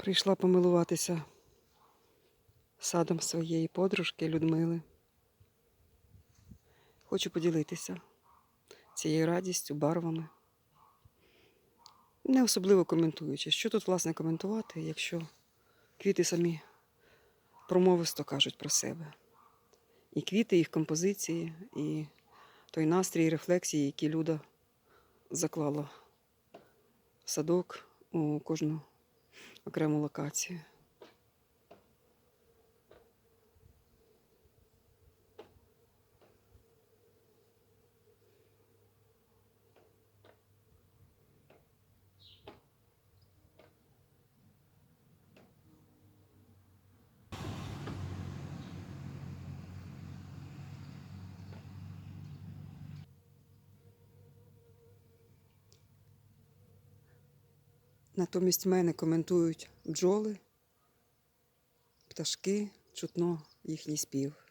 Прийшла помилуватися садом своєї подружки Людмили. Хочу поділитися цією радістю, барвами. Не особливо коментуючи. Що тут, власне, коментувати, якщо квіти самі промовисто кажуть про себе. І квіти, їх композиції, і той настрій, і рефлексії, які Люда заклала в садок у кожну окрему локацію. Натомість мене коментують бджоли, пташки, чутно їхній спів.